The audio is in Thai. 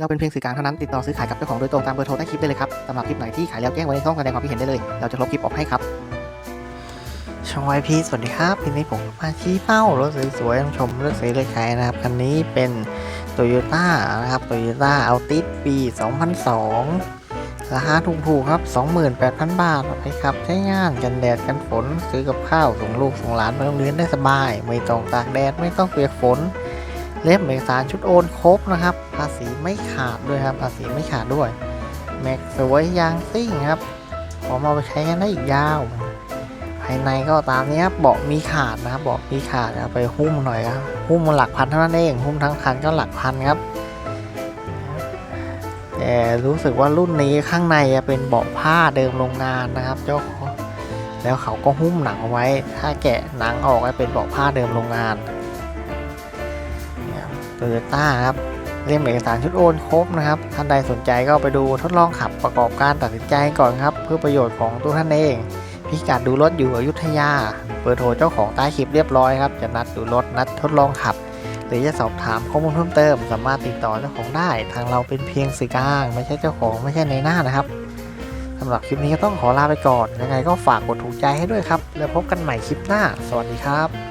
เราเป็นเพียงสื่อกลางเท่านั้นติดต่อซื้อขายกับเจ้าของโดยตรงตามเบอร์โทรใต้คลิปได้เลยครับสำหรับคลิปไหนที่ขายแล้วแจ้งไว้ในช่องแสดงความคิดเห็นได้เลย เราจะลบคลิปออกให้ครับช่องไวพีสวัสดีครับทีนี้ผมมาชี้เป้ารถสวยๆต้องชมเลือกซื้อเลือกขายนะครับคันนี้เป็นโตโยต้านะครับโตโยต้าอัลติสปี 2002 ราคาถูกๆครับ 28,000 บาทเอาไปครับใช้งานกันแดดกันฝน ซื้อกับข้าวส่งลูกส่งหลานไปโรงเรียนได้สบาย ไม่ต้องตากแดดไม่ต้องเปียกฝน เล่มเอกสารชุดโอนครบนะครับ ภาษีไม่ขาดด้วยครับ ภาษีไม่ขาดด้วย แม็กสวยยางซิ่งครับพร้อมเอาไปใช้กันได้อีกยาว ภายในก็ตามนี้ครับเบาะมีขาดนะครับเบาะมีขาดเอาไปหุ้มหน่อยครับหุ้มหลักพันเท่านั้นเองหุ้มทั้งคันก็หลักพันครับแต่รู้สึกว่ารุ่นนี้ข้างในจะเป็นเบาะผ้าเดิมโรงงานนะครับ เจ้าของแล้วเขาก็หุ้มหนังไว้ ถ้าแกะหนังออกก็เป็นเบาะผ้าเดิมโรงงาน โตโยต้าครับเรียมเอกสารชุดโอนครบนะครับ ท่านใดสนใจก็ไปดูทดลองขับประกอบการตัดสินใจก่อนครับ เพื่อประโยชน์ของตัวท่านเอง พิกัดดูรถอยู่อยุธยา เบอร์โทรเจ้าของใต้คลิปเรียบร้อยครับ จะนัดดูรถนัดทดลองขับ หรือจะสอบถามข้อมูลเพิ่มเติม สามารถติดต่อเจ้าของได้ ทางเราเป็นเพียงสื่อกลาง ไม่ใช่เจ้าของไม่ใช่ในหน้านะครับสำหรับคลิปนี้ก็ต้องขอลาไปก่อนยังไงก็ฝากกดถูกใจให้ด้วยครับ แล้วพบกันใหม่คลิปหน้า สวัสดีครับ